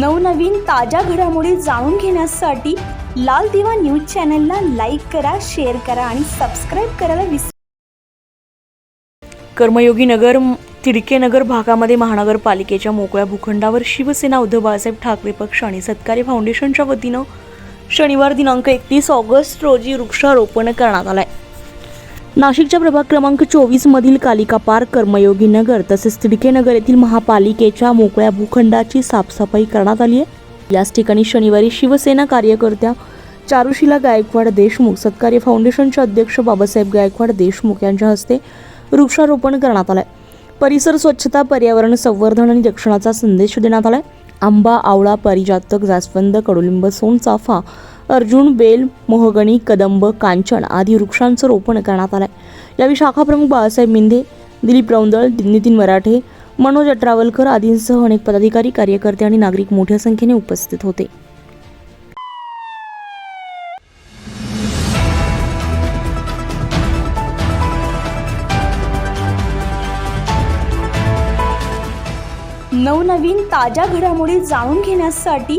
नवनवीन ताज्या घडामोडी जाणून घेण्यासाठी लाल दिवा न्यूज चॅनलला लाईक करा शेअर करा आणि सबस्क्राईब करायला विसरू कर्मयोगी नगर तिडकेनगर भागामध्ये महानगरपालिकेच्या मोकळ्या भूखंडावर शिवसेना उद्धव बाळासाहेब ठाकरे पक्ष आणि सत्कारी फाउंडेशनच्या वतीनं शनिवार दिनांक एकतीस ऑगस्ट रोजी वृक्षारोपण करण्यात आलंय. नाशिकच्या प्रभाग क्रमांक चोवीस मधील कालिका पार्क कर्मयोगी नगर तसेच तिडकेनगर येथील महापालिकेच्या मोकळ्या भूखंडाची साफसफाई करण्यात आली आहे. याच ठिकाणी शनिवारी शिवसेना कार्यकर्त्या चारुशिला गायकवाड देशमुख सत्कार्य फाउंडेशनचे अध्यक्ष बाबासाहेब गायकवाड देशमुख यांच्या हस्ते वृक्षारोपण करण्यात आलंय. परिसर स्वच्छता पर्यावरण संवर्धन आणि रक्षणाचा संदेश देण्यात आलाय. आंबा आवळा परिजातक जास्वंद कडुलिंब सोनचाफा अर्जुन बेल मोहगणी कदंब कांचन आदी वृक्षांचं रोपण करण्यात आलंय. यावेळी शाखा प्रमुख बाळासाहेब मिंधे दिलीप रौंदळ नितीन मराठे मनोज अट्रावलकर आदींसह अनेक पदाधिकारी कार्यकर्ते आणि नागरिक मोठ्या संख्येने उपस्थित होते. नवनवीन ताज्या घडामोडी जाणून घेण्यासाठी